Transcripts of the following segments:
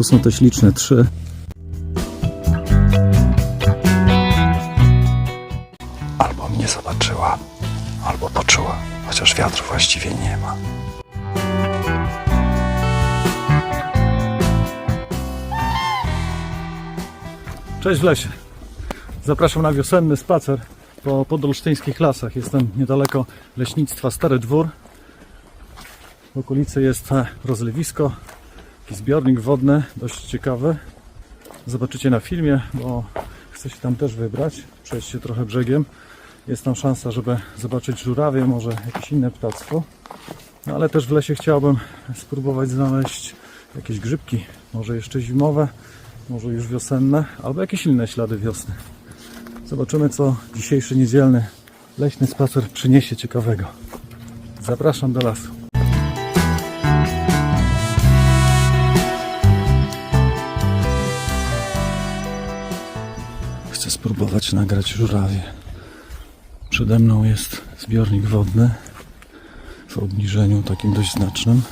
Tu są te śliczne trzy. Albo mnie zobaczyła, albo poczuła, chociaż wiatru właściwie nie ma. Cześć w lesie. Zapraszam na wiosenny spacer po podolsztyńskich lasach. Jestem niedaleko leśnictwa Stary Dwór. W okolicy jest rozlewisko, zbiornik wodny, dość ciekawy. Zobaczycie na filmie, bo chcę się tam też wybrać, przejść się trochę brzegiem. Jest tam szansa, żeby zobaczyć żurawie, może jakieś inne ptactwo. No ale też w lesie chciałbym spróbować znaleźć jakieś grzybki, może jeszcze zimowe, może już wiosenne, albo jakieś inne ślady wiosny. Zobaczymy, co dzisiejszy niedzielny leśny spacer przyniesie ciekawego. Zapraszam do lasu. Spróbować nagrać żurawie. Przede mną jest zbiornik wodny w obniżeniu takim dość znacznym.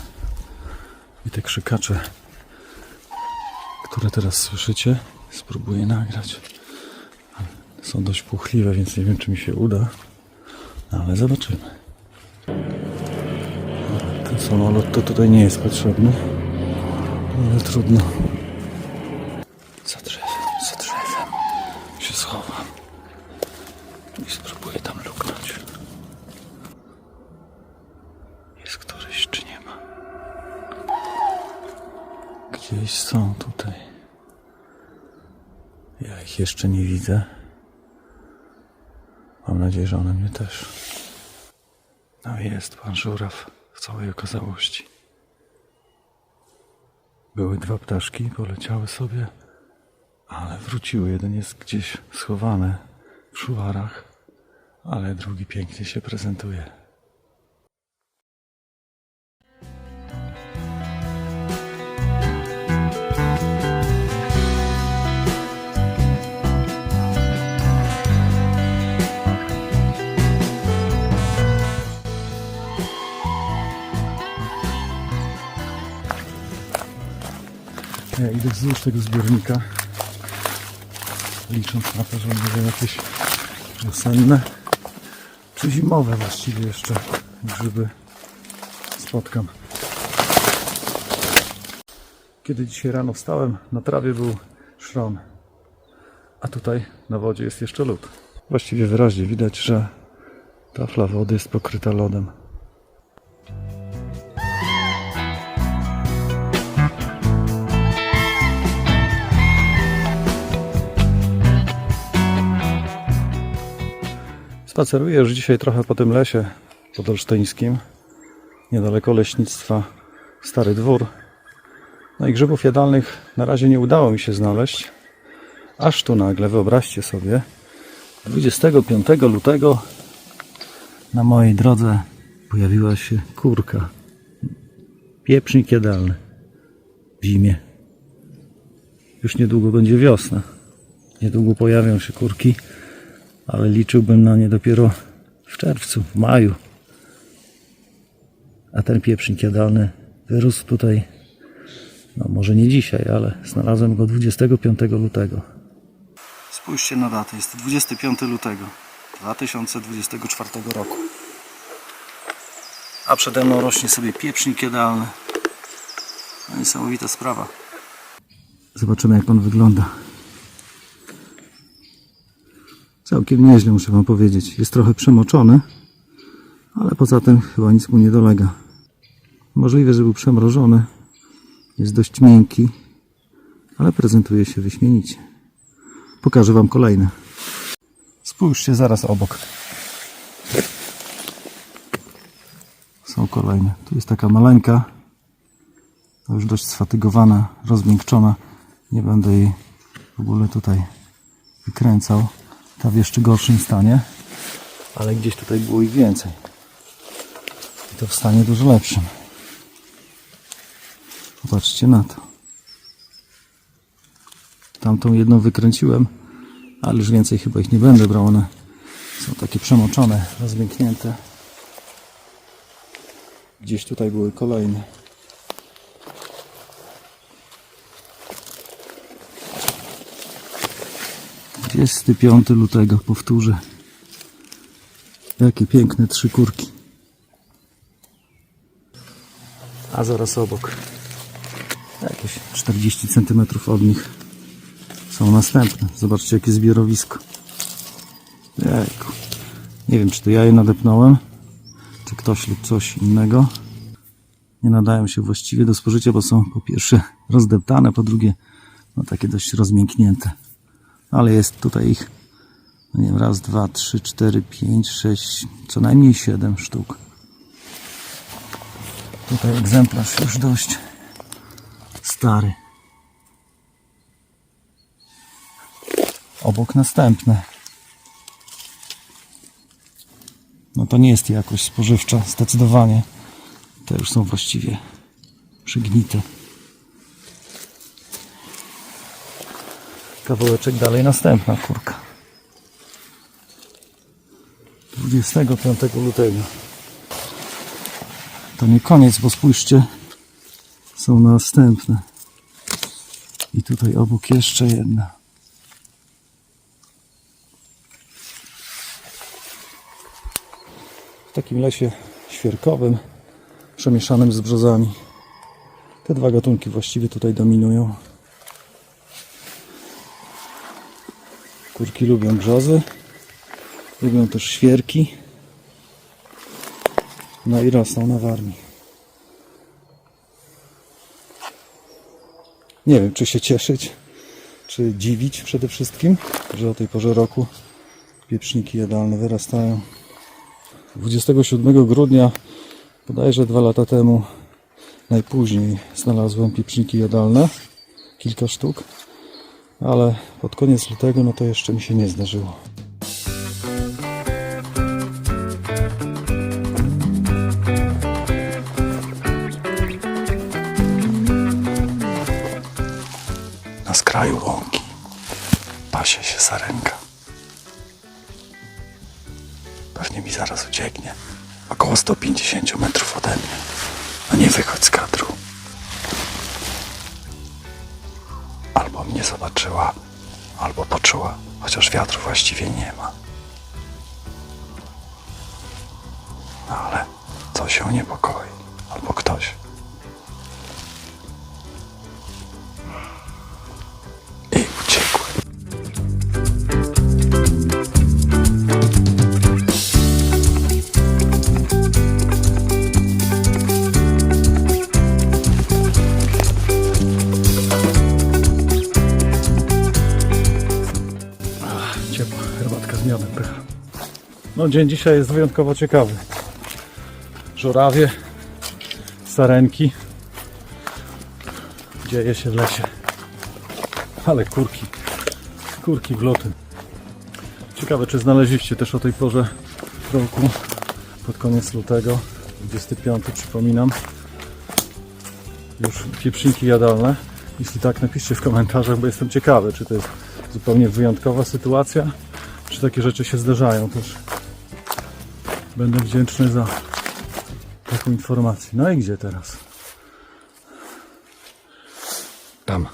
I te krzykacze, które teraz słyszycie, spróbuję nagrać. Są dość puchliwe, więc nie wiem, czy mi się uda, ale zobaczymy. Ten samolot to tutaj nie jest potrzebny, ale trudno. Za drzewem, za drzewem się schowam i spróbuję tam luknąć. Jest któryś, czy nie ma? Gdzieś są tutaj. Ja ich jeszcze nie widzę. Mam nadzieję, że one mnie też. No jest pan żuraw w całej okazałości. Były dwa ptaszki, poleciały sobie, ale wróciły. Jeden jest gdzieś schowany w szuwarach, ale drugi pięknie się prezentuje. Ja idę wzdłuż tego zbiornika, licząc na to, że będzie jakieś wiosenne, czy zimowe właściwie jeszcze grzyby spotkam. Kiedy dzisiaj rano wstałem, na trawie był szron, a tutaj na wodzie jest jeszcze lód. Właściwie wyraźnie widać, że tafla wody jest pokryta lodem. Spaceruję już dzisiaj trochę po tym lesie podolsztyńskim, niedaleko leśnictwa Stary Dwór. No i grzybów jadalnych na razie nie udało mi się znaleźć. Aż tu nagle, wyobraźcie sobie, 25 lutego na mojej drodze pojawiła się kurka. Pieprznik jadalny w zimie. Już niedługo będzie wiosna. Niedługo pojawią się kurki ale liczyłbym na nie dopiero w czerwcu, w maju. A ten pieprznik jadalny wyrósł tutaj, no może nie dzisiaj, ale znalazłem go 25 lutego. Spójrzcie na datę, jest to 25 lutego 2024 roku. A przede mną rośnie sobie pieprznik jadalny. No niesamowita sprawa. Zobaczymy jak on wygląda. Całkiem nieźle, muszę Wam powiedzieć. Jest trochę przemoczony, ale poza tym chyba nic mu nie dolega. Możliwe, że był przemrożony. Jest dość miękki, ale prezentuje się wyśmienicie. Pokażę Wam kolejne. Spójrzcie zaraz obok. Są kolejne. Tu jest taka maleńka. Już dość sfatygowana, rozmiękczona. Nie będę jej w ogóle tutaj wykręcał ta w jeszcze gorszym stanie, ale gdzieś tutaj było ich więcej. I to w stanie dużo lepszym. Popatrzcie na to. Tamtą jedną wykręciłem, ale już więcej chyba ich nie będę brał. One są takie przemoczone, rozmięknięte. Gdzieś tutaj były kolejne. 25 lutego, powtórzę. Jakie piękne trzy kurki. A zaraz obok, jakieś 40 cm od nich, są następne. Zobaczcie, jakie zbiorowisko. Jejku. Nie wiem, czy to ja je nadepnąłem, czy ktoś lub coś innego. Nie nadają się właściwie do spożycia, bo są po pierwsze rozdeptane, po drugie no takie dość rozmięknięte. Ale jest tutaj ich no nie wiem, raz, dwa, trzy, cztery, pięć, sześć, co najmniej siedem sztuk. Tutaj egzemplarz już dość stary. Obok następne. No to nie jest jakość spożywcza, zdecydowanie. Te już są właściwie przygnite. Kawałeczek dalej następna kurka. 25 lutego. To nie koniec, bo spójrzcie, są następne. I tutaj obok jeszcze jedna. W takim lesie świerkowym, przemieszanym z brzozami. Te dwa gatunki właściwie tutaj dominują. Kurki lubią brzozy, lubią też świerki. No i rosną na warmi. Nie wiem, czy się cieszyć, czy dziwić przede wszystkim, że o tej porze roku pieczniki jadalne wyrastają. 27 grudnia, bodajże dwa lata temu, najpóźniej znalazłem pieczniki jadalne, kilka sztuk, ale pod koniec lutego no to jeszcze mi się nie zdarzyło. Na skraju łąki pasie się sarenka. Pewnie mi zaraz ucieknie. Około 150 metrów ode mnie. No nie wychodź z kadru. Zobaczyła, albo poczuła, chociaż wiatru właściwie nie ma. No ale coś się niepokoi, Ciepła herbatka z miodem pycha. No dzień dzisiaj jest wyjątkowo ciekawy. Żurawie, sarenki. Dzieje się w lesie. Ale kurki. Kurki w. Ciekawe czy znaleźliście też o tej porze roku pod koniec lutego 25 przypominam już pieprzniki jadalne jeśli tak napiszcie w komentarzach bo jestem ciekawy czy to jest zupełnie wyjątkowa sytuacja czy takie rzeczy się zdarzają też będę wdzięczny za taką informację no i gdzie teraz tam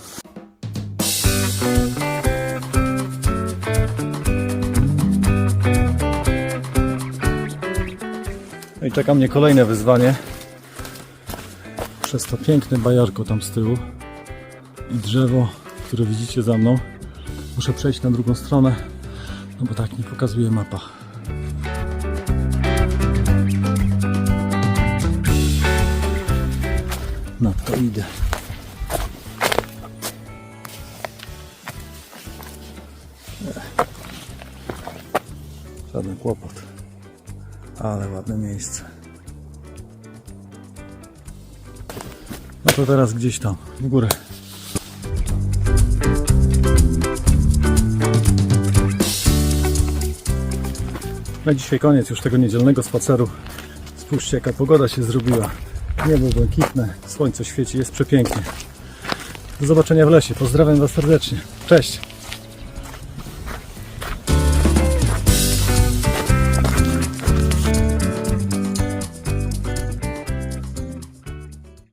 No i czeka mnie kolejne wyzwanie. Przez to piękne bajarko tam z tyłu i drzewo, które widzicie za mną. Muszę przejść na drugą stronę, no bo tak mi pokazuje mapa. No to idę. Ech. Żaden kłopot. Ale ładne miejsce. No to teraz gdzieś tam, w górę. Na dzisiaj koniec już tego niedzielnego spaceru. Spójrzcie jaka pogoda się zrobiła. Niebo błękitne, słońce świeci, jest przepięknie. Do zobaczenia w lesie. Pozdrawiam Was serdecznie. Cześć!